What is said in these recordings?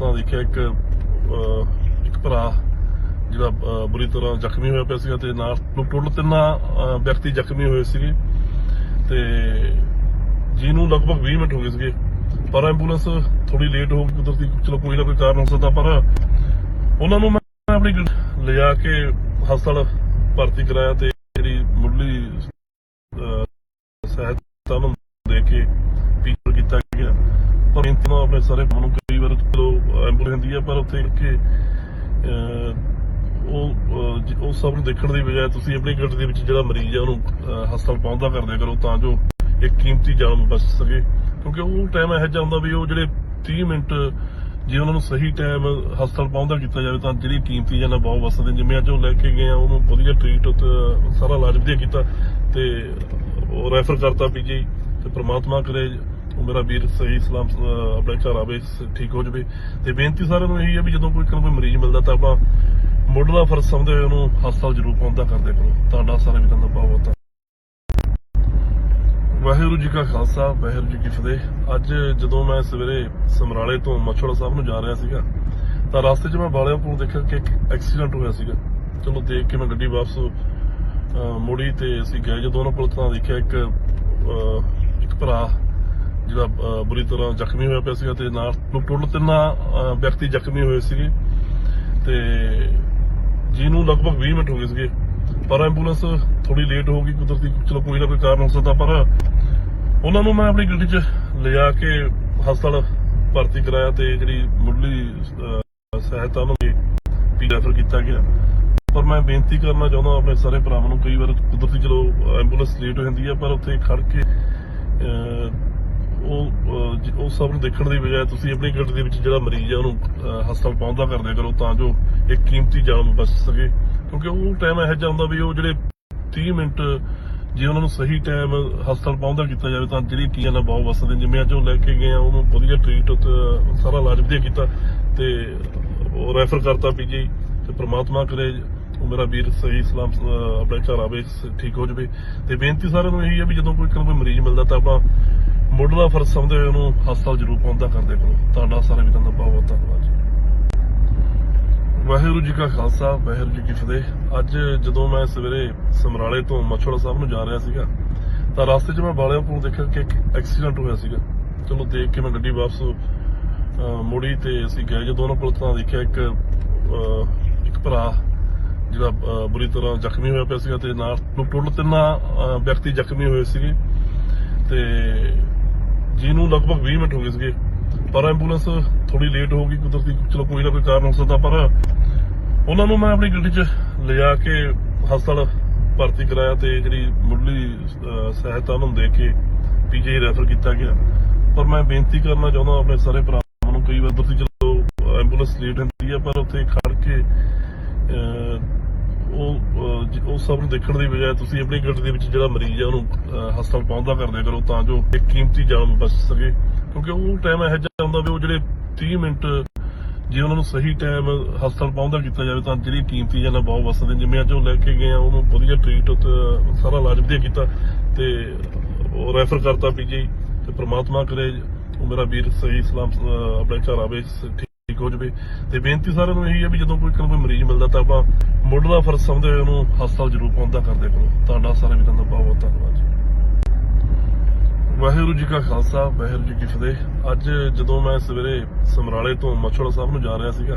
ਤਾਂ ਦੇਖਿਆ ਇੱਕ ਇੱਕ ਭਰਾ ਜਿਹੜਾ ਬੁਰੀ ਤਰ੍ਹਾਂ ਜ਼ਖਮੀ ਹੋਇਆ ਪਿਆ ਸੀਗਾ ਤੇ ਨਾਲ ਟੋਟਲ ਤਿੰਨਾਂ ਵਿਅਕਤੀ ਜ਼ਖਮੀ ਹੋਏ ਸੀਗੇ ਤੇ ਜਿਹਨੂੰ ਲਗਭਗ 20 ਮਿੰਟ ਹੋ ਗਏ ਸੀਗੇ। ਪਰ ਐਂਬੂਲੈਂਸ ਥੋੜੀ ਲੇਟ ਹੋ ਗਈ ਕੁਦਰਤੀ ਚਲੋ ਕੋਈ ਨਾ ਕੋਈ ਕਾਰਨ ਹੋ ਸਕਦਾ ਪਰ ਉਹਨਾਂ ਨੂੰ ਮੈਂ ਆਪਣੀ ਲਿਜਾ ਕੇ ਹਸਪਤਾਲ ਭਰਤੀ ਕਰਾਇਆ ਤੇ ਜਿਹੜੀ ਮੁੱਢਲੀ ਅਹ, ਸਹਾਇਤਾ ਨੂੰ ਦੇ ਕੇ ਪੀਪਰ ਕੀਤਾ ਗਿਆ। ਪਰ ਇਹਨਾਂ ਆਪਣੇ ਸਾਰੇ ਨੂੰ ਕਈ ਹੁੰਦੀ ਹੈ ਪਰ ਉੱਥੇ ਕਿ ਉਹ ਉਹ ਸਭ ਨੂੰ ਦੇਖਣ ਦੀ ਬਜਾਏ ਤੁਸੀਂ ਆਪਣੀ ਗੱਡੀ ਦੇ ਵਿੱਚ ਜਿਹੜਾ ਮਰੀਜ਼ ਹੈ ਉਹਨੂੰ ਹਸਪਤਾਲ ਪਹੁੰਚਦਾ ਕਰਦੇ ਕਰੋ ਤਾਂ ਜੋ ਇੱਕ ਕੀਮਤੀ ਜਾਨ ਬਚ ਸਕੇ। ਕਿਉਂਕਿ ਉਹ ਟਾਈਮ ਇਹੋ ਜਿਹਾ ਵੀ ਉਹ ਜਿਹੜੇ 30 ਮਿੰਟ, ਜੇ ਉਹਨਾਂ ਨੂੰ ਸਹੀ ਟਾਈਮ ਹਸਪਤਾਲ ਪਹੁੰਚਦਾ ਕੀਤਾ ਜਾਵੇ, ਤਾਂ ਜਿਹੜੀ ਕੀਮਤੀ ਜਾਨਾਂ ਬਹੁਤ ਵਸਦੇ ਜਿਵੇਂ ਅੱਜ ਉਹ ਲੈ ਕੇ ਗਏ ਆ, ਉਹਨੂੰ ਵਧੀਆ ਟ੍ਰੀਟ ਸਾਰਾ ਇਲਾਜ ਵਧੀਆ ਕੀਤਾ ਤੇ ਉਹ ਰੈਫਰ ਕਰਤਾ ਪੀਜੀ ਤੇ ਪ੍ਰਮਾਤਮਾ ਕਰੇ ਮੇਰਾ ਵੀਰ ਸਹੀ ਸਲਾਮ ਆਪਣੇ ਘਰ ਆਵੇ ਠੀਕ ਹੋ ਜਾਵੇ। ਤੇ ਬੇਨਤੀ ਸਾਰਿਆਂ ਨੂੰ ਇਹੀ ਹੈ ਵੀ ਜਦੋਂ ਕੋਈ ਕੋਈ ਮਰੀਜ਼ ਮਿਲਦਾ ਤਾਂ ਆਪਾਂ ਮੁੱਢਲਾ ਫਰਜ਼ ਸਮਝਦੇ ਹੋਏ ਉਹਨੂੰ ਹਸਪਤਾਲ ਜ਼ਰੂਰ ਪਹੁੰਚਦਾ ਕਰਦੇ ਕਰੋ। ਤੁਹਾਡਾ ਸਾਰੇ ਵੀਰਾਂ ਦਾ ਬਹੁਤ ਬਹੁਤ ਵਾਹਿਗੁਰੂ ਜੀ ਕਾ ਖਾਲਸਾ ਵਾਹਿਗੁਰੂ ਜੀ ਕੀ ਫਤਿਹ। ਅੱਜ ਜਦੋਂ ਮੈਂ ਸਵੇਰੇ ਸਮਰਾਲੇ ਤੋਂ ਮਛੋੜਾ ਸਾਹਿਬ ਨੂੰ ਜਾ ਰਿਹਾ ਸੀਗਾ ਤਾਂ ਰਸਤੇ 'ਚ ਮੈਂ ਬਾਲਿਆ ਕੋਲ ਦੇਖਿਆ ਕਿ ਇੱਕ ਐਕਸੀਡੈਂਟ ਹੋਇਆ ਸੀਗਾ। ਚਲੋ ਦੇਖ ਕੇ ਮੈਂ ਗੱਡੀ ਵਾਪਸ ਅਹ, ਮੋੜੀ ਤੇ ਅਸੀਂ ਗਏ। ਜਦੋਂ ਉਹਨਾਂ ਕੋਲ ਤਾਂ ਦੇਖਿਆ ਇੱਕ ਇੱਕ ਭਰਾ ਜਿਹੜਾ ਬੁਰੀ ਤਰ੍ਹਾਂ ਜ਼ਖਮੀ ਹੋਇਆ ਪਿਆ ਸੀਗਾ ਤੇ ਨਾਲ ਟੋਟਲ ਤਿੰਨਾਂ ਵਿਅਕਤੀ ਜ਼ਖਮੀ ਹੋਏ ਸੀਗੇ। ਤੇ ਜਿਹਨੂੰ ਲਗਭਗ 20 ਮਿੰਟ ਹੋ ਗਏ ਸੀਗੇ। ਪਰ ਐਂਬੂਲੈਂਸ ਥੋੜੀ ਲੇਟ ਹੋ ਗਈ, ਕੁਦਰਤੀ ਚਲੋ ਕੋਈ ਨਾ ਕੋਈ ਕਾਰਨ ਹੋ ਸਕਦਾ, ਪਰ ਉਹਨਾਂ ਨੂੰ ਮੈਂ ਆਪਣੀ ਗੱਡੀ 'ਚ ਲਿਜਾ ਕੇ ਹਸਪਤਾਲ ਭਰਤੀ ਕਰਾਇਆ ਤੇ ਜਿਹੜੀ ਮੁੱਢਲੀ ਸਹਾਇਤਾ ਉਹਨਾਂ ਦੀ ਵੀ ਰੈਫਰ ਕੀਤਾ ਗਿਆ। ਪਰ ਮੈਂ ਬੇਨਤੀ ਕਰਨਾ ਚਾਹੁੰਦਾ, ਆਪਣੇ ਸਾਰੇ ਭਰਾਵਾਂ ਨੂੰ ਕਈ ਵਾਰ ਕੁਦਰਤੀ ਚਲੋ ਐਂਬੂਲੈਂਸ ਲੇਟ ਹੋ ਜਾਂਦੀ ਹੈ, ਪਰ ਉੱਥੇ ਖੜ ਕੇ ਉਹ ਉਹ ਸਭ ਨੂੰ ਦੇਖਣ ਦੀ ਬਜਾਏ ਤੁਸੀਂ ਆਪਣੀ ਗੱਡੀ ਦੇ ਵਿੱਚ ਜਿਹੜਾ ਮਰੀਜ਼ ਹੈ ਉਹਨੂੰ ਹਸਪਤਾਲ ਪਹੁੰਚਦਾ ਕਰਦੇ ਕਰੋ ਤਾਂ ਜੋ ਇੱਕ ਕੀਮਤੀ ਜਾਨ ਬਚ ਸਕੇ। ਕਿਉਂਕਿ ਉਹ ਟਾਈਮ ਇਹੋ ਜਿਹਾ ਵੀ ਉਹ ਜਿਹੜੇ 30 ਮਿੰਟ ਜੇ ਉਹਨਾਂ ਨੂੰ ਸਹੀ ਟਾਈਮ ਹਸਪਤਾਲ ਪਹੁੰਚਦਾ ਕੀਤਾ ਜਾਵੇ ਤਾਂ ਜਿਹੜੀ ਕੀਆਂ ਨਾਲ ਬਹੁਤ ਵਸਦੇ ਜਿਵੇਂ ਅੱਜ ਉਹ ਲੈ ਕੇ ਗਏ ਆ, ਉਹਨੂੰ ਵਧੀਆ ਟ੍ਰੀਟ ਸਾਰਾ ਇਲਾਜ ਵਧੀਆ ਕੀਤਾ ਤੇ ਉਹ ਰੈਫਰ ਕਰਤਾ ਪੀਜੀ ਤੇ ਪ੍ਰਮਾਤਮਾ ਕਰੇ ਉਹ ਮੇਰਾ ਵੀਰ ਸਹੀ ਸਲਾਮ ਆਪਣੇ ਘਰ ਆਵੇ, ਠੀਕ ਹੋ ਜਾਵੇ। ਤੇ ਬੇਨਤੀ ਸਾਰਿਆਂ ਨੂੰ ਇਹੀ ਹੈ ਵੀ ਜਦੋਂ ਕੋਈ ਕੋਈ ਮਰੀਜ਼ ਮਿਲਦਾ ਤਾਂ ਆਪਾਂ ਮੁੱਢਲਾ ਫਰਜ਼ ਸਮਝਦੇ ਹੋਏ ਉਹਨੂੰ ਹਸਪਤਾਲ ਜ਼ਰੂਰ ਪਹੁੰਚਦਾ ਕਰਦੇ ਕਰੋ। ਤੁਹਾਡਾ ਸਾਰੇ ਵੀਰਾਂ ਦਾ ਬਹੁਤ ਧੰਨਵਾਦ ਜੀ। ਵਾਹਿਗੁਰੂ ਜੀ ਕਾ ਖਾਲਸਾ ਵਾਹਿਗੁਰੂ ਜੀ ਕੀ ਫਤਿਹ। ਅੱਜ ਜਦੋਂ ਮੈਂ ਸਵੇਰੇ ਸਮਰਾਲੇ ਤੋਂ ਮਛੋੜਾ ਸਾਹਿਬ ਨੂੰ ਜਾ ਰਿਹਾ ਸੀਗਾ ਤਾਂ ਰਸਤੇ 'ਚ ਮੈਂ ਬਾਲਿਆਂ ਦੇਖਿਆ ਕਿ ਇੱਕ ਐਕਸੀਡੈਂਟ ਹੋਇਆ ਸੀਗਾ। ਚਲੋ ਦੇਖ ਕੇ ਮੈਂ ਗੱਡੀ ਵਾਪਸ ਅਹ, ਮੋੜੀ ਤੇ ਅਸੀਂ ਗਏ। ਜਦੋਂ ਉਹਨਾਂ ਕੋਲ ਤਾਂ ਦੇਖਿਆ ਇੱਕ ਇੱਕ ਭਰਾ ਜਿਹੜਾ ਬੁਰੀ ਤਰ੍ਹਾਂ ਜ਼ਖਮੀ ਹੋਇਆ ਪਿਆ ਸੀਗਾ ਤੇ ਨਾਲ ਟੋਟਲ ਤਿੰਨਾਂ ਵਿਅਕਤੀ ਜ਼ਖਮੀ ਹੋਏ ਸੀਗੇ। ਤੇ ਜਿਹਨੂੰ ਲਗਭਗ 20 ਮਿੰਟ ਹੋ ਗਏ ਸੀਗੇ। ਪਰ ਐਂਬੂਲੈਂਸ ਥੋੜੀ ਲੇਟ ਹੋ ਗਈ, ਕੁਦਰਤੀ ਚਲੋ ਕੋਈ ਨਾ ਕੋਈ ਕਾਰਨ ਹੋ ਸਕਦਾ, ਪਰ ਉਹਨਾਂ ਨੂੰ ਮੈਂ ਆਪਣੀ ਗੱਡੀ 'ਚ ਲਿਜਾ ਕੇ ਹਸਪਤਾਲ ਭਰਤੀ ਕਰਾਇਆ ਤੇ ਜਿਹੜੀ ਮੁੱਢਲੀ ਸਹਾਇਤਾ ਉਹਨਾਂ ਨੂੰ ਦੇ ਕੇ ਪੀਜੀ ਰੈਫਰ ਕੀਤਾ ਗਿਆ। ਪਰ ਮੈਂ ਬੇਨਤੀ ਕਰਨਾ ਚਾਹੁੰਦਾ ਆਪਣੇ ਸਾਰੇ ਭਰਾਵਾਂ ਨੂੰ, ਕਈ ਵਾਰ ਕੁਦਰਤੀ ਚਲੋ ਐਂਬੂਲੈਂਸ ਲੇਟ ਹੁੰਦੀ ਹੈ ਪਰ ਉੱਥੇ ਖੜ ਕੇ ਉਹ ਉਹ ਸਭ ਨੂੰ ਦੇਖਣ ਦੀ ਬਜਾਏ ਤੁਸੀਂ ਆਪਣੀ ਗੱਡੀ ਦੇ ਵਿੱਚ ਜਿਹੜਾ ਮਰੀਜ਼ ਹੈ ਉਹਨੂੰ ਹਸਪਤਾਲ ਪਹੁੰਚਦਾ ਕਰਦੇ ਕਰੋ ਤਾਂ ਜੋ ਇੱਕ ਕੀਮਤੀ ਜਾਨ ਬਚ ਸਕੇ। ਕਿਉਂਕਿ ਉਹ ਟਾਈਮ ਇਹੋ ਜਿਹਾ ਹੁੰਦਾ ਵੀ ਉਹ ਜਿਹੜੇ 30 ਮਿੰਟ ਜੇ ਉਹਨਾਂ ਨੂੰ ਸਹੀ ਟਾਈਮ ਹਸਪਤਾਲ ਪਹੁੰਚਦਾ ਕੀਤਾ ਜਾਵੇ ਤਾਂ ਜਿਹੜੀ ਕੀਮਤੀ ਜਾਨਾਂ ਬਹੁਤ ਵਸਦੇ ਜਿਵੇਂ ਅੱਜ ਉਹ ਲੈ ਕੇ ਗਏ ਆ, ਉਹਨੂੰ ਵਧੀਆ ਟ੍ਰੀਟ ਸਾਰਾ ਇਲਾਜ ਵਧੀਆ ਕੀਤਾ ਤੇ ਉਹ ਰੈਫਰ ਕਰਤਾ ਪੀਜੀ ਤੇ ਪ੍ਰਮਾਤਮਾ ਕਰੇ, ਉਹ ਮੇਰਾ ਵੀਰ ਸਹੀ ਸਲਾਮ ਆਪਣੇ ਘਰ ਆਵੇ ਠੀਕ ਹੋ ਜਾਵੇ। ਤੇ ਬੇਨਤੀ ਸਾਰਿਆਂ ਨੂੰ ਇਹੀ ਹੈ ਵੀ ਜਦੋਂ ਕੋਈ ਕੋਈ ਮਰੀਜ਼ ਮਿਲਦਾ ਤਾਂ ਆਪਾਂ ਮੁੱਢਲਾ ਫਰਜ਼ ਸਮਝਦੇ ਹੋਏ ਉਹਨੂੰ ਹਸਪਤਾਲ ਜ਼ਰੂਰ ਪਹੁੰਚਦਾ ਕਰਦੇ ਕਰੋ ਤੁਹਾਡਾ ਸਾਰੇ ਵੀਰਾਂ ਦਾ ਬਹੁਤ ਬਹੁਤ ਧੰਨਵਾਦ ਵਾਹਿਗੁਰੂ ਜੀ ਕਾ ਖਾਲਸਾ ਵਾਹਿਗੁਰੂ ਜੀ ਕੀ ਫਤਿਹ। ਅੱਜ ਜਦੋਂ ਮੈਂ ਸਵੇਰੇ ਸਮਰਾਲੇ ਤੋਂ ਮਛੋੜਾ ਸਾਹਿਬ ਨੂੰ ਜਾ ਰਿਹਾ ਸੀਗਾ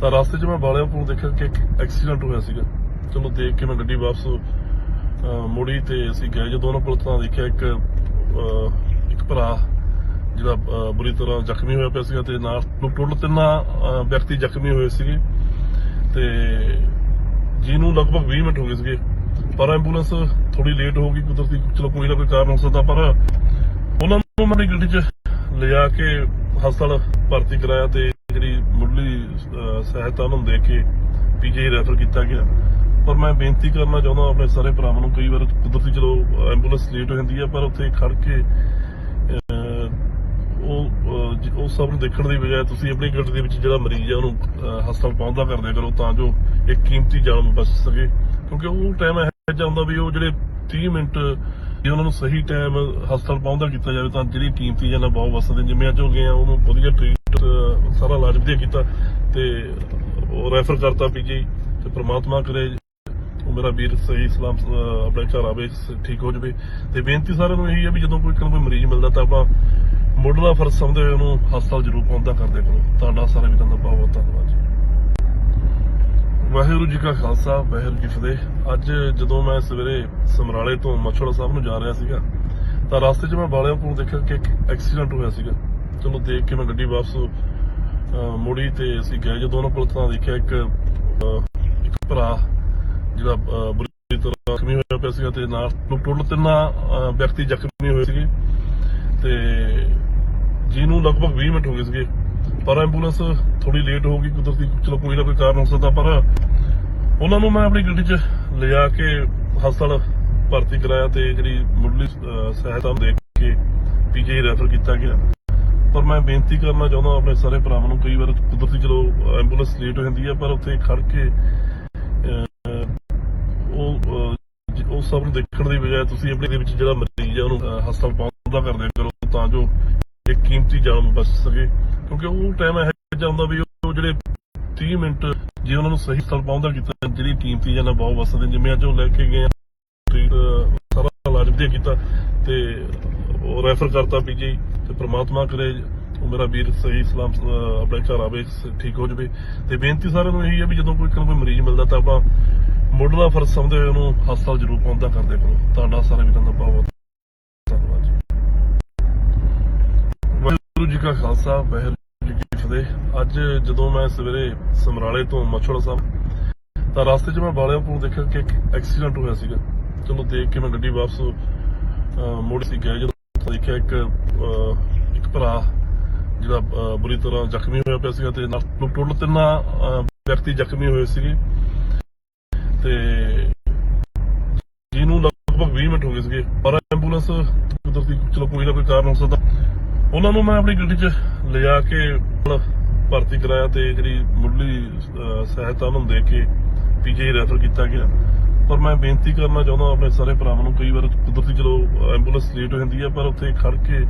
ਤਾਂ ਰਸਤੇ 'ਚ ਮੈਂ ਬਾਲਿਆਂ ਕੋਲ ਦੇਖਿਆ ਕਿ ਐਕਸੀਡੈਂਟ ਹੋਇਆ ਸੀਗਾ। ਚਲੋ ਦੇਖ ਕੇ ਮੈਂ ਗੱਡੀ ਵਾਪਸ ਅਹ, ਮੋੜੀ ਤੇ ਅਸੀਂ ਗਏ ਜਦੋਂ ਉਹਨਾਂ ਕੋਲ ਤਾਂ ਦੇਖਿਆ ਇੱਕ ਇੱਕ ਭਰਾ ਜਿਹੜਾ ਬੁਰੀ ਤਰ੍ਹਾਂ ਜ਼ਖਮੀ ਹੋਇਆ ਪਿਆ ਸੀਗਾ ਤੇ ਨਾਲ ਟੋਟਲ ਤਿੰਨਾਂ ਵਿਅਕਤੀ ਜ਼ਖਮੀ ਹੋਏ ਸੀਗੇ। ਤੇ ਜਿਹਨੂੰ ਲਗਭਗ 20 ਮਿੰਟ ਹੋ ਗਏ ਸੀਗੇ। ਪਰ ਐਂਬੂਲੈਂਸ ਥੋੜੀ ਲੇਟ ਹੋ ਗਈ, ਕੁਦਰਤੀ ਚਲੋ ਕੋਈ ਨਾ ਕੋਈ ਕਾਰਨ ਹੋ ਸਕਦਾ, ਪਰ ਉਹਨਾਂ ਨੂੰ ਮੈਂ ਗੱਡੀ 'ਚ ਲਿਜਾ ਕੇ ਹਸਪਤਾਲ ਭਰਤੀ ਕਰਾਇਆ ਤੇ ਜਿਹੜੀ ਮੁੱਢਲੀ ਸਹਾਇਤਾ ਉਹਨਾਂ ਨੂੰ ਦੇ ਕੇ ਪੀਜੀ ਰੈਫਰ ਕੀਤਾ ਗਿਆ। ਪਰ ਮੈਂ ਬੇਨਤੀ ਕਰਨਾ ਚਾਹੁੰਦਾ, ਆਪਣੇ ਸਾਰੇ ਭਰਾਵਾਂ ਨੂੰ ਕਈ ਵਾਰ ਕੁਦਰਤੀ ਚਲੋ ਐਂਬੂਲੈਂਸ ਲੇਟ ਹੋ ਜਾਂਦੀ ਹੈ, ਪਰ ਉੱਥੇ ਖੜ ਕੇ ਉਹ ਉਹ ਸਭ ਨੂੰ ਦੇਖਣ ਦੀ ਬਜਾਏ ਤੁਸੀਂ ਆਪਣੀ ਗੱਡੀ ਦੇ ਵਿੱਚ ਜਿਹੜਾ ਮਰੀਜ਼ ਹੈ ਉਹਨੂੰ ਹਸਪਤਾਲ ਪਹੁੰਚਦਾ ਕਰਦੇ ਕਰੋ ਤਾਂ ਜੋ ਇੱਕ ਕੀਮਤੀ ਜਾਨ ਬਚ ਸਕੇ। ਕਿਉਂਕਿ ਉਹ ਟਾਈਮ ਇਹ ਜਿਹਾ ਵੀ ਉਹ ਜਿਹੜੇ 30 ਮਿੰਟ ਜੇ ਉਹਨਾਂ ਨੂੰ ਸਹੀ ਟਾਈਮ ਹਸਪਤਾਲ ਪਹੁੰਚਦਾ ਕੀਤਾ ਜਾਵੇ ਤਾਂ ਜਿਹੜੀ ਕੀਮਤੀ ਜਾਨਾਂ ਬਹੁਤ ਵਸਦੇ ਜਿਵੇਂ ਅੱਜ ਹੋ ਗਏ ਆ ਉਹਨੂੰ ਵਧੀਆ ਟ੍ਰੀਟ ਸਾਰਾ ਇਲਾਜ ਵਧੀਆ ਕੀਤਾ ਤੇ ਉਹ ਰੈਫਰ ਕਰਤਾ ਪੀਜੀ ਤੇ ਪ੍ਰਮਾਤਮਾ ਕਰੇ। ਮੇਰਾ ਵੀਰ ਸਹੀ ਸਲਾਮ ਆਪਣੇ ਘਰ ਆਵੇ ਠੀਕ ਹੋ ਜਵੇ। ਤੇ ਬੇਨਤੀ ਸਾਰਿਆਂ ਨੂੰ ਇਹੀ ਹੈ ਵੀ ਜਦੋਂ ਕੋਈ ਕੋਈ ਮਰੀਜ਼ ਮਿਲਦਾ ਤਾਂ ਆਪਾਂ ਮੁੱਢਲਾ ਫਰਜ਼ ਸਮਝਦੇ ਹੋਏ ਉਹਨੂੰ ਹਸਪਤਾਲ ਜ਼ਰੂਰ ਪਹੁੰਚਦਾ ਕਰਦੇ ਕਰੋ ਤੁਹਾਡਾ ਸਾਰੇ ਵੀਰਾਂ ਦਾ ਬਹੁਤ ਬਹੁਤ ਧੰਨਵਾਦ ਜੀ। ਵਾਹਿਗੁਰੂ ਜੀ ਕਾ ਖਾਲਸਾ ਵਾਹਿਗੁਰੂ ਜੀ ਫਤਿਹ। ਅੱਜ ਜਦੋਂ ਮੈਂ ਸਵੇਰੇ ਸਮਰਾਲੇ ਤੋਂ ਮਛੋੜਾ ਸਾਹਿਬ ਨੂੰ ਜਾ ਰਿਹਾ ਸੀਗਾ ਤਾਂ ਰਸਤੇ 'ਚ ਮੈਂ ਬਾਲਿਆਂ ਕੋਲ ਦੇਖਿਆ ਕਿ ਇੱਕ ਐਕਸੀਡੈਂਟ ਹੋਇਆ ਸੀਗਾ। ਚਲੋ ਦੇਖ ਕੇ ਮੈਂ ਗੱਡੀ ਵਾਪਸ ਅਹ, ਮੁੜੀ ਤੇ ਅਸੀਂ ਗਏ ਜਦੋਂ ਉਹਨਾਂ ਕੋਲ ਤਾਂ ਦੇਖਿਆ ਇੱਕ ਇੱਕ ਭਰਾ ਜਿਹੜਾ ਬੁਰੀ ਤਰ੍ਹਾਂ ਜ਼ਖਮੀ ਹੋਇਆ ਪਿਆ ਸੀਗਾ ਤੇ ਨਾਲ ਟੋਟਲ ਤਿੰਨਾਂ ਵਿਅਕਤੀ ਜ਼ਖਮੀ ਹੋਏ ਸੀਗੇ ਤੇ ਜਿਹਨੂੰ ਲਗਭਗ 20 ਮਿੰਟ ਹੋ ਗਏ ਸੀਗੇ। ਪਰ ਐਂਬੂਲੈਂਸ ਥੋੜੀ ਲੇਟ ਹੋ ਗਈ ਕੁਦਰਤੀ ਚਲੋ ਕੋਈ ਨਾ ਕੋਈ ਕਾਰਨ ਹੋ ਸਕਦਾ, ਪਰ ਉਹਨਾਂ ਨੂੰ ਮੈਂ ਆਪਣੀ ਗੱਡੀ 'ਚ ਲਿਜਾ ਕੇ ਹਸਪਤਾਲ ਭਰਤੀ ਕਰਾਇਆ ਤੇ ਜਿਹੜੀ ਮੁੱਢਲੀ ਸਹਾਇਤਾ ਦੇ ਕੇ ਪੀਜੀ ਰੈਫਰ ਕੀਤਾ ਗਿਆ। ਪਰ ਮੈਂ ਬੇਨਤੀ ਕਰਨਾ ਚਾਹੁੰਦਾ ਆਪਣੇ ਸਾਰੇ ਭਰਾਵਾਂ ਨੂੰ, ਕਈ ਵਾਰ ਕੁਦਰਤੀ ਚਲੋ ਐਂਬੂਲੈਂਸ ਲੇਟ ਹੋ ਜਾਂਦੀ ਹੈ, ਪਰ ਉੱਥੇ ਖੜ ਕੇ ਜ- ਉਹ ਸਭ ਨੂੰ ਦੇਖਣ ਦੀ ਬਜਾਏ ਤੁਸੀਂ ਆਪਣੇ ਦੇ ਵਿੱਚ ਜਿਹੜਾ ਮਰੀਜ਼ ਹੈ ਉਹਨੂੰ ਹਸਪਤਾਲ ਪਹੁੰਚਦਾ ਕਰਦੇ ਕਰੋ ਤਾਂ ਜੋ ਇੱਕ ਕੀਮਤੀ ਜਾਨ ਬਚ ਸਕੇ। ਕਿਉਂਕਿ ਉਹ ਟਾਈਮ ਇਹ ਜਿਹਾ ਹੁੰਦਾ ਵੀ ਉਹ ਜਿਹੜੇ 30 ਮਿੰਟ ਜੇ ਉਹਨਾਂ ਨੂੰ ਸਹੀ ਹਸਪਤਾਲ ਪਹੁੰਚਦਾ ਕੀਤਾ, ਜਿਹੜੀ ਕੀਮਤੀ ਜਾਨ ਬਹੁਤ ਵਸਦੇ ਜਿਵੇਂ ਅੱਜ ਉਹ ਲੈ ਕੇ ਗਏ ਸਾਰਾ ਇਲਾਜ ਵਧੀਆ ਕੀਤਾ ਤੇ ਉਹ ਰੈਫਰ ਕਰਤਾ ਪੀਜੀ ਤੇ ਪ੍ਰਮਾਤਮਾ ਕਰੇ ਉਹ ਮੇਰਾ ਵੀਰ ਸਹੀ ਸਲਾਮ ਆਪਣੇ ਘਰ ਆਵੇ ਠੀਕ ਹੋ ਜਵੇ। ਤੇ ਬੇਨਤੀ ਸਾਰਿਆਂ ਨੂੰ ਇਹੀ ਹੈ ਵੀ ਜਦੋਂ ਕੋਈ ਕੋਈ ਮਰੀਜ਼ ਮਿਲਦਾ ਤਾਂ ਆਪਾਂ ਮੁੱਢਲਾ ਫਰਜ਼ ਸਮਝਦੇ ਹੋਏ ਉਹਨੂੰ ਹਸਪਤਾਲ ਜ਼ਰੂਰ ਪਹੁੰਚਦਾ ਕਰਦੇ ਕਰੋ ਤੁਹਾਡਾ ਸਾਰੇ ਵੀਰਾਂ ਦਾ ਬਹੁਤ ਬਹੁਤ ਧੰਨਵਾਦ ਜੀ। ਵਾਹਿਗੁਰੂ ਜੀ ਕਾ ਖਾਲਸਾ ਵਾਹਿਗੁਰੂ ਜੀ ਕੀ ਫਤਿਹ। ਅੱਜ ਜਦੋਂ ਮੈਂ ਸਵੇਰੇ ਸਮਰਾਲੇ ਤੋਂ ਮਛੋੜਾ ਸਾਹਿਬ ਤਾਂ ਰਸਤੇ 'ਚ ਮੈਂ ਬਾਲਿਆਂ ਕੋਲ ਦੇਖਿਆ ਕਿ ਇੱਕ ਐਕਸੀਡੈਂਟ ਹੋਇਆ ਸੀਗਾ। ਚਲੋ ਦੇਖ ਕੇ ਮੈਂ ਗੱਡੀ ਵਾਪਸ ਅਹ, ਸੀ ਗਏ ਜਦੋਂ ਦੇਖਿਆ ਇੱਕ ਇੱਕ ਭਰਾ ਜਿਹੜਾ ਬੁਰੀ ਤਰ੍ਹਾਂ ਜ਼ਖਮੀ ਹੋਇਆ ਪਿਆ ਸੀਗਾ ਤੇ ਨਾਲ ਟੋਟਲ ਤਿੰਨਾਂ ਵਿਅਕਤੀ ਜ਼ਖਮੀ ਹੋਏ ਸੀਗੇ। ਤੇ ਜਿਹਨੂੰ ਲਗਭਗ 20 ਮਿੰਟ ਹੋ ਗਏ ਸੀਗੇ, ਪਰ ਐਂਬੂਲੈਂਸ ਕੁਦਰਤੀ ਚਲੋ ਕੋਈ ਨਾ ਕੋਈ ਕਾਰਨ ਹੋ ਸਕਦਾ। ਉਹਨਾਂ ਨੂੰ ਮੈਂ ਆਪਣੀ ਗੱਡੀ 'ਚ ਲਿਜਾ ਕੇ ਭਰਤੀ ਕਰਾਇਆ ਤੇ ਜਿਹੜੀ ਮੁੱਢਲੀ ਸਹਾਇਤਾ ਉਹਨਾਂ ਨੂੰ ਦੇ ਕੇ ਪੀਜੀ ਰੈਫਰ ਕੀਤਾ ਗਿਆ। ਪਰ ਮੈਂ ਬੇਨਤੀ ਕਰਨਾ ਚਾਹੁੰਦਾ ਆਪਣੇ ਸਾਰੇ ਭਰਾਵਾਂ ਨੂੰ, ਕਈ ਵਾਰ ਕੁਦਰਤੀ ਚਲੋ ਐਂਬੂਲੈਂਸ ਲੇਟ ਹੋ ਜਾਂਦੀ ਹੈ, ਪਰ ਉੱਥੇ ਖੜ ਕੇ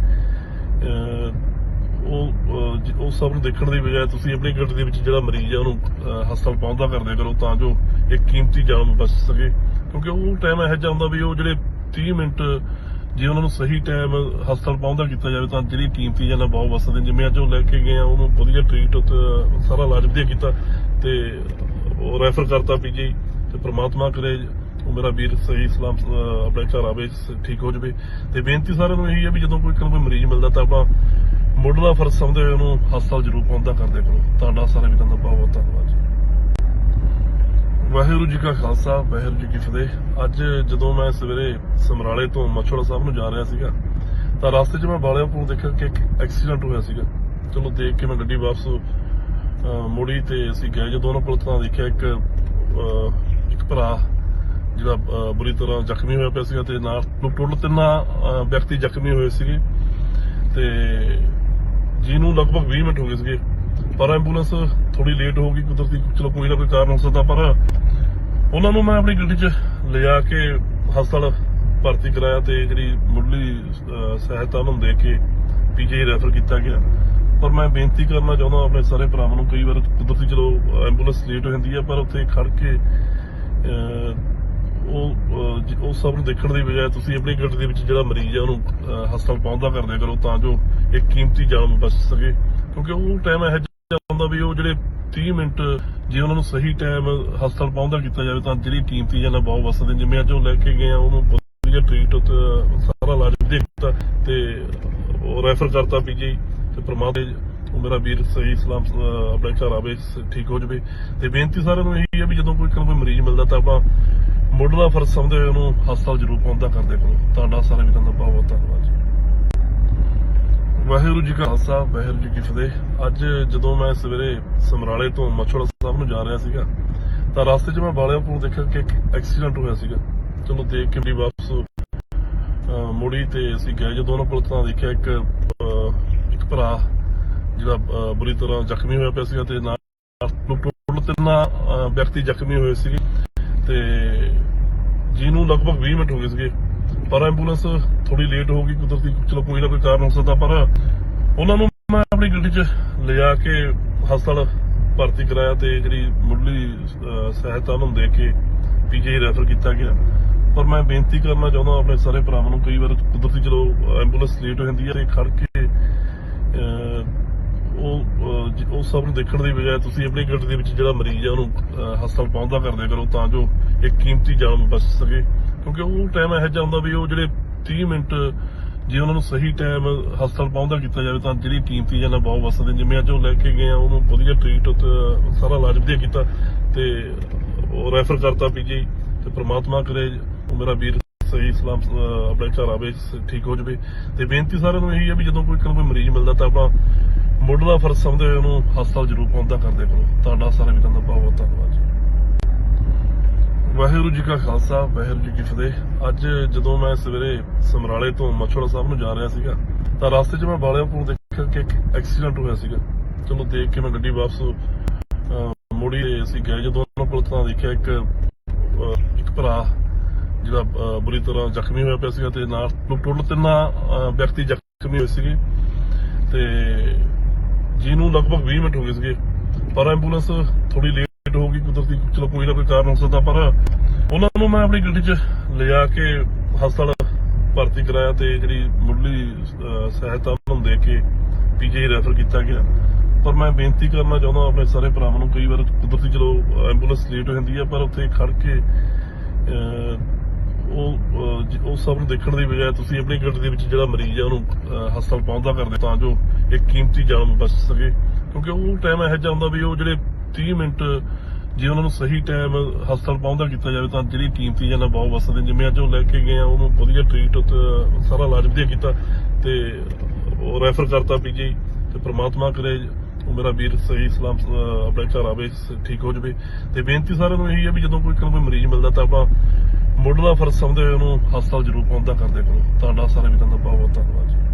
ਉਹ ਉਹ ਸਭ ਨੂੰ ਦੇਖਣ ਦੀ ਬਜਾਏ ਤੁਸੀਂ ਆਪਣੀ ਗੱਡੀ ਦੇ ਵਿੱਚ ਜਿਹੜਾ ਮਰੀਜ਼ ਹੈ ਉਹਨੂੰ ਹਸਪਤਾਲ ਪਹੁੰਚਦਾ ਕਰਦੇ ਕਰੋ ਤਾਂ ਜੋ ਇੱਕ ਕੀਮਤੀ ਜਾਨ ਬਚ ਸਕੇ। ਕਿਉਂਕਿ ਉਹ ਟਾਈਮ ਇਹੋ ਜਿਹਾ ਵੀ ਉਹ ਜਿਹੜੇ 30 ਮਿੰਟ ਜੇ ਉਹਨਾਂ ਨੂੰ ਸਹੀ ਟਾਈਮ ਹਸਪਤਾਲ ਪਹੁੰਚਦਾ ਕੀਤਾ ਜਾਵੇ ਤਾਂ ਜਿਹੜੀ ਕੀਮਤੀ ਜਾਨ ਬਹੁਤ ਵਸਦੇ ਜਿਵੇਂ ਅੱਜ ਉਹ ਲੈ ਕੇ ਗਏ ਆ, ਉਹਨੂੰ ਵਧੀਆ ਟ੍ਰੀਟ ਸਾਰਾ ਇਲਾਜ ਵਧੀਆ ਕੀਤਾ ਤੇ ਉਹ ਰੈਫਰ ਕਰਤਾ ਪੀਜੀ ਤੇ ਪ੍ਰਮਾਤਮਾ ਕਰੇ, ਉਹ ਮੇਰਾ ਵੀਰ ਸਹੀ ਸਲਾਮ ਆਪਣੇ ਘਰ ਆਵੇ, ਠੀਕ ਹੋ ਜਵੇ। ਤੇ ਬੇਨਤੀ ਸਾਰਿਆਂ ਨੂੰ ਇਹੀ ਹੈ ਵੀ ਜਦੋਂ ਕੋਈ ਕੋਈ ਮਰੀਜ਼ ਮਿਲਦਾ ਤਾਂ ਆਪਾਂ ਮੁੱਢਲਾ ਫਰਜ਼ ਸਮਝਦੇ ਹੋਏ ਉਹਨੂੰ ਹਸਪਤਾਲ ਜ਼ਰੂਰ ਪਹੁੰਚਦਾ ਕਰਦੇ ਕਰੋ ਤੁਹਾਡਾ ਸਾਰੇ ਵੀਰਾਂ ਦਾ ਬਹੁਤ ਬਹੁਤ ਧੰਨਵਾਦ ਵਾਹਿਗੁਰੂ ਜੀ ਕਾ ਖਾਲਸਾ ਵਾਹਿਗੁਰੂ ਜੀ ਕੀ ਫਤਿਹ। ਅੱਜ ਜਦੋਂ ਮੈਂ ਸਵੇਰੇ ਸਮਰਾਲੇ ਤੋਂ ਮਛੋੜਾ ਸਾਹਿਬ ਨੂੰ ਜਾ ਰਿਹਾ ਸੀਗਾ ਤਾਂ ਰਸਤੇ 'ਚ ਮੈਂ ਬਾਲਿਆਂ ਕੋਲ ਦੇਖਿਆ ਕਿ ਇੱਕ ਐਕਸੀਡੈਂਟ ਹੋਇਆ ਸੀਗਾ। ਚਲੋ ਦੇਖ ਕੇ ਮੈਂ ਗੱਡੀ ਵਾਪਸ ਅਹ, ਮੁੜੀ ਤੇ ਅਸੀਂ ਗਏ। ਜਦੋਂ ਉਹਨਾਂ ਕੋਲ ਤਾਂ ਦੇਖਿਆ ਇੱਕ ਇੱਕ ਭਰਾ ਜਿਹੜਾ ਬੁਰੀ ਤਰ੍ਹਾਂ ਜ਼ਖਮੀ ਹੋਇਆ ਪਿਆ ਸੀਗਾ ਤੇ ਨਾਲ ਟੋਟਲ ਤਿੰਨਾਂ ਵਿਅਕਤੀ ਜ਼ਖਮੀ ਹੋਏ ਸੀਗੇ। ਤੇ ਜਿਹਨੂੰ ਲਗਭਗ 20 ਮਿੰਟ ਹੋ ਗਏ ਸੀਗੇ। ਪਰ ਐਂਬੂਲੈਂਸ ਥੋੜੀ ਲੇਟ ਹੋ ਗਈ, ਕੁਦਰਤੀ ਚਲੋ ਕੋਈ ਨਾ ਕੋਈ ਕਾਰਨ ਹੋ ਸਕਦਾ, ਪਰ ਉਹਨਾਂ ਨੂੰ ਮੈਂ ਆਪਣੀ ਗੱਡੀ 'ਚ ਲਿਜਾ ਕੇ ਹਸਪਤਾਲ ਭਰਤੀ ਕਰਾਇਆ ਤੇ ਜਿਹੜੀ ਮੁੱਢਲੀ ਸਹਾਇਤਾ ਉਹਨਾਂ ਨੂੰ ਦੇ ਕੇ ਪੀਜੀ ਰੈਫਰ ਕੀਤਾ ਗਿਆ। ਪਰ ਮੈਂ ਬੇਨਤੀ ਕਰਨਾ ਚਾਹੁੰਦਾ ਆਪਣੇ ਸਾਰੇ ਭਰਾਵਾਂ ਨੂੰ, ਕਈ ਵਾਰ ਕੁਦਰਤੀ ਚਲੋ ਐਂਬੂਲੈਂਸ ਲੇਟ ਹੋ ਜਾਂਦੀ ਹੈ, ਪਰ ਉੱਥੇ ਖੜ ਕੇ ਉਹ ਉਹ ਸਭ ਦੇਖਣ ਦੀ ਬਜਾਏ ਤੁਸੀਂ ਆਪਣੀ ਗੱਡੀ ਦੇ ਵਿੱਚ ਜਿਹੜਾ ਮਰੀਜ਼ ਹੈ ਉਹਨੂੰ ਹਸਪਤਾਲ ਪਹੁੰਚਦਾ ਕਰਦੇ ਕਰੋ ਤਾਂ ਜੋ ਇੱਕ ਕੀਮਤੀ ਜਾਨ ਬਚ ਸਕੇ। ਕਿਉਂਕਿ ਉਹ ਟਾਈਮ ਇਹੋ ਜਿਹਾ ਵੀ ਉਹ ਜਿਹੜੇ 30 ਮਿੰਟ ਜੇ ਉਹਨਾਂ ਨੂੰ ਸਹੀ ਟਾਈਮ ਹਸਪਤਾਲ ਪਹੁੰਚਦਾ ਕੀਤਾ ਜਾਵੇ ਤਾਂ ਜਿਹੜੀ ਕੀਮਤੀ ਜਾਨ ਬਹੁਤ ਵਸਦੇ ਜਿਵੇਂ ਅੱਜ ਉਹ ਲੈ ਕੇ ਗਏ ਆ, ਉਹਨੂੰ ਵਧੀਆ ਟ੍ਰੀਟ ਸਾਰਾ ਇਲਾਜ ਵਧੀਆ ਤੇ ਉਹ ਰੈਫਰ ਕਰਤਾ ਪੀਜੀ ਤੇ ਪ੍ਰਮਾਤਮਾ ਉਹ ਮੇਰਾ ਵੀਰ ਸਹੀ ਸਲਾਮ ਆਪਣੇ ਘਰ ਆਵੇ ਠੀਕ ਹੋ ਜਵੇ। ਤੇ ਬੇਨਤੀ ਸਾਰਿਆਂ ਨੂੰ ਇਹੀ ਹੈ ਵੀ ਜਦੋਂ ਕੋਈ ਕੋਈ ਮਰੀਜ਼ ਮਿਲਦਾ ਤਾਂ ਆਪਾਂ ਮੁੱਢਲਾ ਫਰਜ਼ ਸਮਝਦੇ ਹੋਏ ਉਹਨੂੰ ਹਸਪਤਾਲ ਜ਼ਰੂਰ ਪਹੁੰਚਦਾ ਕਰਦੇ ਕਰੋ ਤੁਹਾਡਾ ਸਾਰੇ ਵੀਰਾਂ ਦਾ ਬਹੁਤ ਬਹੁਤ ਧੰਨਵਾਦ ਜੀ। ਵਾਹਿਗੁਰੂ ਜੀ ਕਾ ਖਾਲਸਾ, ਵਾਹਿਗੁਰੂ ਜੀ ਕੀ ਫਤਿਹ। ਅੱਜ ਜਦੋਂ ਮੈਂ ਸਵੇਰੇ ਸਮਰਾਲੇ ਤੋਂ ਮਛੋੜਾ ਸਾਹਿਬ ਨੂੰ ਜਾ ਰਿਹਾ ਸੀਗਾ, ਤਾਂ ਰਸਤੇ 'ਚ ਮੈਂ ਬਾਲਿਆਂ ਕੋਲ ਦੇਖਿਆ ਕਿ ਐਕਸੀਡੈਂਟ ਹੋਇਆ ਸੀਗਾ। ਚਲੋ ਦੇਖ ਕੇ ਵੀ ਵਾਪਸ ਮੁੜੀ ਤੇ ਅਸੀਂ ਗਏ। ਜਦੋਂ ਉਹਨਾਂ ਕੋਲ ਤਾਂ ਦੇਖਿਆ ਇੱਕ ਇੱਕ ਭਰਾ ਜਿਹੜਾ ਬੁਰੀ ਤਰ੍ਹਾਂ ਜ਼ਖਮੀ ਹੋਇਆ ਪਿਆ ਸੀਗਾ ਤੇ ਨਾਲ ਟੋਟਲ ਤਿੰਨਾਂ ਵਿਅਕਤੀ ਜ਼ਖਮੀ ਹੋਏ ਸੀਗੇ। ਤੇ ਜਿਹਨੂੰ ਲਗਭਗ 20 ਮਿੰਟ ਹੋ ਗਏ ਸੀਗੇ ਪਰ ਐਂਬੂਲੈਂਸ ਥੋੜੀ ਲੇਟ ਹੋ ਗਈ ਕੁਦਰਤੀ ਚਲੋ ਕੋਈ ਨਾ ਕੋਈ ਕਾਰਨ ਹੋ ਸਕਦਾ ਪਰ ਉਹਨਾਂ ਨੂੰ ਮੈਂ ਆਪਣੀ ਗੱਡੀ 'ਚ ਲਿਜਾ ਕੇ ਹਸਪਤਾਲ ਭਰਤੀ ਕਰਾਇਆ ਤੇ ਜਿਹੜੀ ਮੁੱਢਲੀ ਅਹ, ਸਹਾਇਤਾ ਉਹਨੂੰ ਦੇ ਕੇ ਪੀਜੀ ਰੈਫਰ ਕੀਤਾ ਗਿਆ। ਪਰ ਮੈਂ ਬੇਨਤੀ ਕਰਨਾ ਚਾਹੁੰਦਾ ਆਪਣੇ ਸਾਰੇ ਭਰਾਵਾਂ ਨੂੰ ਕਈ ਵਾਰ ਕੁਦਰਤੀ ਚਲੋ ਐਂਬੂਲੈਂਸ ਲੇਟ ਹੋ ਜਾਂਦੀ ਹੈ ਤੇ ਖੜ ਕੇ ਅਹ, ਉਹ ਅਹ, ਜ- ਉਹ ਸਭ ਨੂੰ ਦੇਖਣ ਦੀ ਬਜਾਏ ਤੁਸੀਂ ਆਪਣੀ ਗੱਡੀ ਦੇ ਵਿੱਚ ਜਿਹੜਾ ਮਰੀਜ਼ ਹੈ ਉਹਨੂੰ ਹਸਪਤਾਲ ਪਹੁੰਚਦਾ ਕਰਦੇ ਕਰੋ ਤਾਂ ਜੋ ਇੱਕ ਕੀਮਤੀ ਜਾਨ ਬਚ ਸਕੇ। ਕਿਉਂਕਿ ਉਹ ਟਾਈਮ ਇਹੋ ਜਿਹਾ ਹੁੰਦਾ ਵੀ ਉਹ ਜਿਹੜੇ 30 ਮਿੰਟ ਜੇ ਉਹਨਾਂ ਨੂੰ ਸਹੀ ਟਾਈਮ ਹਸਪਤਾਲ ਪਹੁੰਚਦਾ ਕੀਤਾ ਜਾਵੇ ਤਾਂ ਜਿਹੜੀ ਕੀਮਤੀ ਜਾਨਾਂ ਬਹੁਤ ਵਸਦੇ ਜਿਵੇਂ ਅੱਜ ਉਹ ਲੈ ਕੇ ਗਏ ਆ, ਉਹਨੂੰ ਵਧੀਆ ਟ੍ਰੀਟ ਸਾਰਾ ਇਲਾਜ ਵਧੀਆ ਕੀਤਾ ਤੇ ਉਹ ਰੈਫਰ ਕਰਤਾ ਪੀਜੀ ਤੇ ਪ੍ਰਮਾਤਮਾ ਕਰੇ ਮੇਰਾ ਵੀਰ ਸਹੀ ਸਲਾਮ ਆਪਣੇ ਘਰ ਆਵੇ, ਠੀਕ ਹੋ ਜਾਵੇ। ਤੇ ਬੇਨਤੀ ਸਾਰਿਆਂ ਨੂੰ ਇਹੀ ਹੈ ਵੀ ਜਦੋਂ ਕੋਈ ਕੋਈ ਮਰੀਜ਼ ਮਿਲਦਾ ਤਾਂ ਆਪਾਂ ਮੁੱਢਲਾ ਫਰਜ਼ ਸਮਝਦੇ ਹੋਏ ਉਹਨੂੰ ਹਸਪਤਾਲ ਜ਼ਰੂਰ ਪਹੁੰਚਦਾ ਕਰਦੇ ਕਰੋ। ਤੁਹਾਡਾ ਸਾਰੇ ਵੀਰਾਂ ਦਾ ਬਹੁਤ ਬਹੁਤ ਧੰਨਵਾਦ ਜੀ। ਵਾਹਿਗੁਰੂ ਜੀ ਕਾ ਖਾਲਸਾ, ਵਾਹਿਗੁਰੂ ਜੀ ਕੀ ਫਤਿਹ। ਅੱਜ ਜਦੋਂ ਮੈਂ ਸਵੇਰੇ ਸਮਰਾਲੇ ਤੋਂ ਮਛੋੜਾ ਸਾਹਿਬ ਨੂੰ ਜਾ ਰਿਹਾ ਸੀਗਾ, ਤਾਂ ਰਸਤੇ 'ਚ ਮੈਂ ਬਾਲਿਆਂ ਦੇਖਿਆ ਕਿ ਇੱਕ ਐਕਸੀਡੈਂਟ ਹੋਇਆ ਸੀਗਾ। ਚਲੋ ਦੇਖ ਕੇ ਮੈਂ ਗੱਡੀ ਵਾਪਸ ਮੁੜੀ ਤੇ ਅਸੀਂ ਗਏ। ਜਦੋਂ ਉਹਨਾਂ ਕੋਲ ਤਾਂ ਦੇਖਿਆ ਇੱਕ ਇੱਕ ਭਰਾ ਜਿਹੜਾ ਬੁਰੀ ਤਰ੍ਹਾਂ ਜ਼ਖਮੀ ਹੋਇਆ ਪਿਆ ਸੀਗਾ ਤੇ ਨਾਲ ਟੋਟਲ ਤਿੰਨਾਂ ਵਿਅਕਤੀ ਜ਼ਖਮੀ ਹੋਏ ਸੀਗੇ। ਤੇ ਜਿਹਨੂੰ ਲਗਭਗ 20 ਮਿੰਟ ਹੋ ਗਏ ਸੀਗੇ। ਪਰ ਐਂਬੂਲੈਂਸ ਥੋੜੀ ਲੇਟ ਹੋ ਗਈ ਕੁਦਰਤੀ ਚਲੋ ਕੋਈ ਨਾ ਕੋਈ ਕਾਰਨ ਹੋ ਸਕਦਾ ਪਰ ਉਹਨਾਂ ਨੂੰ ਮੈਂ ਆਪਣੀ ਗੱਡੀ 'ਚ ਲਿਜਾ ਕੇ ਹਸਪਤਾਲ ਭਰਤੀ ਕਰਾਇਆ ਤੇ ਜਿਹੜੀ ਮੁੱਢਲੀ ਅਹ, ਸਹਾਇਤਾ ਉਹਨੂੰ ਦੇ ਕੇ ਪੀਜੀ ਰੈਫਰ ਕੀਤਾ ਗਿਆ। ਪਰ ਮੈਂ ਬੇਨਤੀ ਕਰਨਾ ਚਾਹੁੰਦਾ ਆਪਣੇ ਸਾਰੇ ਭਰਾਵਾਂ ਨੂੰ ਕਈ ਵਾਰ ਕੁਦਰਤੀ ਚਲੋ ਐਂਬੂਲੈਂਸ ਲੇਟ ਹੋ ਜਾਂਦੀ ਹੈ ਪਰ ਉੱਥੇ ਖੜ ਕੇ ਉਹ ਉਹ ਸਭ ਨੂੰ ਦੇਖਣ ਦੀ ਬਜਾਏ ਤੁਸੀਂ ਆਪਣੀ ਗੱਡੀ ਦੇ ਵਿੱਚ ਜਿਹੜਾ ਮਰੀਜ਼ ਹੈ ਉਹਨੂੰ ਹਸਪਤਾਲ ਪਹੁੰਚਦਾ ਕਰਦੇ ਤਾਂ ਜੋ ਇੱਕ ਕੀਮਤੀ ਜਾਨ ਬਚ ਸਕੇ। ਕਿਉਂਕਿ ਉਹ ਟਾਈਮ ਇਹੋ ਜਿਹਾ ਵੀ ਉਹ ਜਿਹੜੇ 30 ਮਿੰਟ ਜੇ ਉਹਨਾਂ ਨੂੰ ਸਹੀ ਟਾਈਮ ਹਸਪਤਾਲ ਪਹੁੰਚਦਾ ਕੀਤਾ ਜਾਵੇ ਤਾਂ ਜਿਹੜੀ ਕੀਮਤੀ ਜਾਨਾਂ ਬਹੁਤ ਵਸਦੇ ਜਿਵੇਂ ਅੱਜ ਉਹ ਲੈ ਕੇ ਗਏ ਆ, ਉਹਨੂੰ ਵਧੀਆ ਟ੍ਰੀਟ ਸਾਰਾ ਇਲਾਜ ਵਧੀਆ ਕੀਤਾ ਤੇ ਉਹ ਰੈਫਰ ਕਰਤਾ ਪੀਜੀ ਤੇ ਪ੍ਰਮਾਤਮਾ ਕਰੇ, ਉਹ ਮੇਰਾ ਵੀਰ ਸਹੀ ਸਲਾਮ ਆਪਣੇ ਘਰ ਆਵੇ, ਠੀਕ ਹੋ ਜਾਵੇ। ਤੇ ਬੇਨਤੀ ਸਾਰਿਆਂ ਨੂੰ ਇਹੀ ਹੈ ਵੀ ਜਦੋਂ ਕੋਈ ਕੋਈ ਮਰੀਜ਼ ਮਿਲਦਾ ਤਾਂ ਆਪਾਂ ਮੁੱਢਲਾ ਫਰਜ਼ ਸਮਝਦੇ ਹੋਏ ਉਹਨੂੰ ਹਸਪਤਾਲ ਜ਼ਰੂਰ ਪਹੁੰਚਦਾ ਕਰਦੇ ਕਰੋ ਤੁਹਾਡਾ ਸਾਰੇ ਵੀਰਾਂ ਦਾ ਬਹੁਤ ਬਹੁਤ ਧੰਨਵਾਦ ਜੀ।